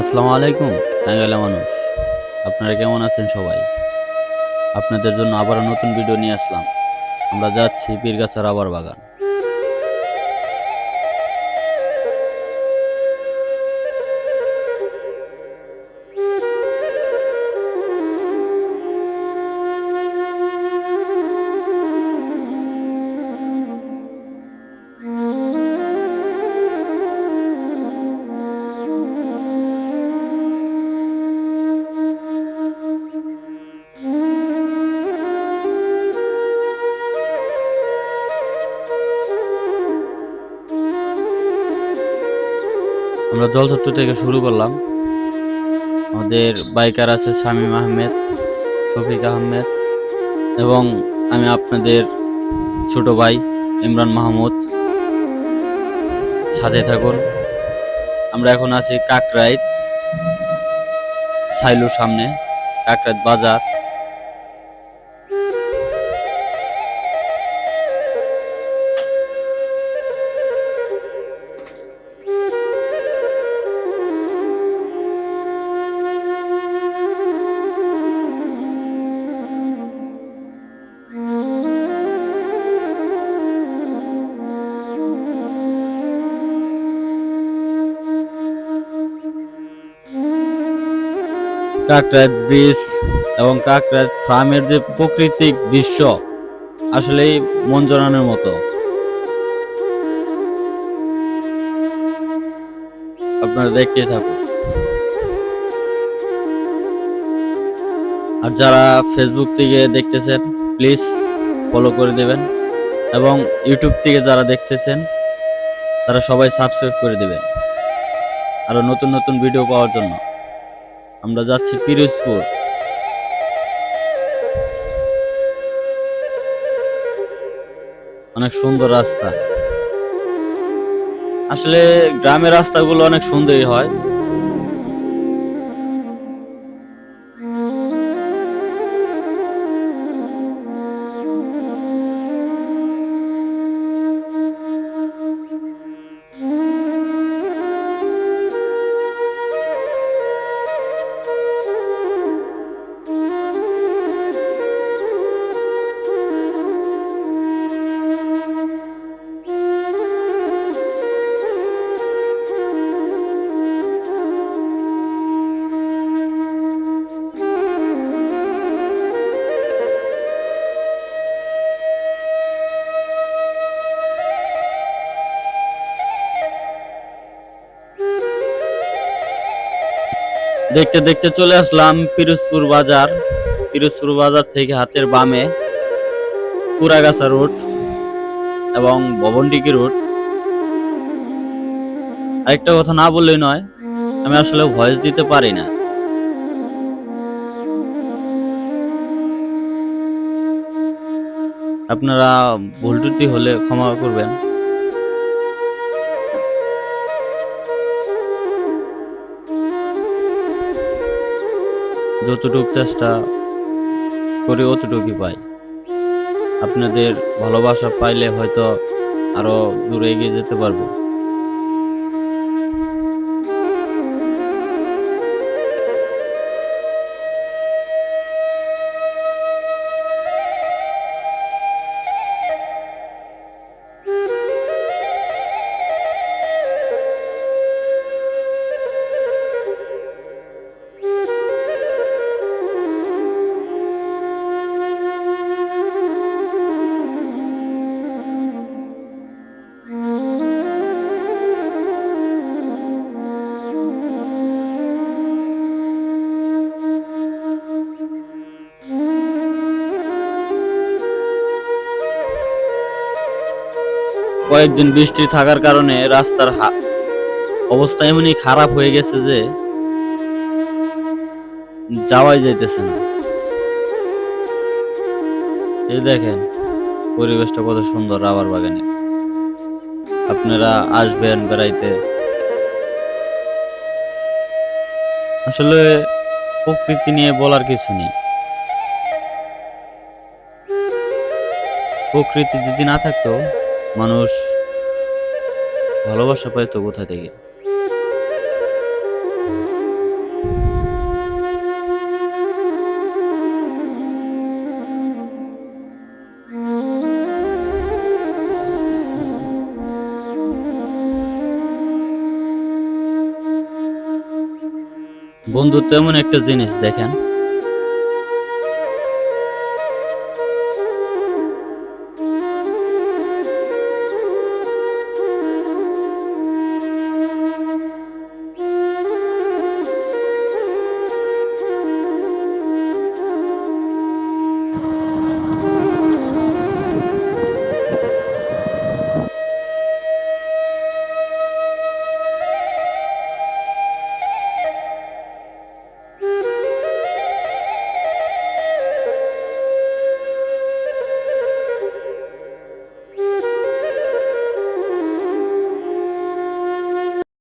আসসালামু আলাইকুম টাঙ্গাইলা মানুষ। আপনারা কেমন আছেন সবাই? আপনাদের জন্য আবার নতুন ভিডিও নিয়ে আসলাম। আমরা যাচ্ছি পীরগাছার আবার বাগান। আমরা জলচত্র থেকে শুরু করলাম। আমাদের বাইকার আছে শামীম আহমেদ, শফিক আহমেদ এবং আমি আপনাদের ছোট ভাই ইমরান মাহমুদ। সাথে থাকুন। আমরা এখন আছি কাকরাইত সাইলুর সামনে, কাকরাইত বাজার। কাকরাত ব্রিজ এবং কাকরাত ফার্মের যে প্রাকৃতিক দৃশ্য, আসলেই মন মতো। আপনারা দেখতে থাকুন। আর যারা ফেসবুক থেকে দেখতেছেন প্লিজ ফলো করে দেবেন এবং ইউটিউব থেকে যারা দেখতেছেন, তারা সবাই সাবস্ক্রাইব করে দেবেন। আরও নতুন নতুন ভিডিও পাওয়ার জন্য। আমরা যাচ্ছি পিরোজপুর। অনেক সুন্দর রাস্তা। আসলে গ্রামের রাস্তাগুলো অনেক সুন্দরই হয়। দেখতে দেখতে চলে আসলাম পিরোজপুর বাজার পিরোজপুর বাজার থেকে হাতের বামে পুরাগাছা রোড এবং ভবনডিগি রোড। আরেকটা কথা না বললেই নয়, আমি আসলে ভয়েস দিতে পারি না। আপনারা ভুল ত্রুটি হলে ক্ষমা করবেন। যতটুকু চেষ্টা করি অতটুকুই পাই। আপনাদের ভালোবাসা পাইলে হয়তো আরও দূরে এগিয়ে যেতে পারব। কয়েকদিন বৃষ্টি থাকার কারণে রাস্তার অবস্থা এমনই খারাপ হয়ে গেছে যে যাওয়াই যাইতেছে না। এই দেখেন, পরিবেশটা কত সুন্দর রাবার বাগানে। আপনারা আসবেন বেড়াইতে। আসলে প্রকৃতি নিয়ে বলার কিছু নেই। প্রকৃতি যদি না থাকতো মানুষ ভালোবাসা পায় তো কোথায় থেকে? বন্ধুত্ব এমন একটা জিনিস দেখেন।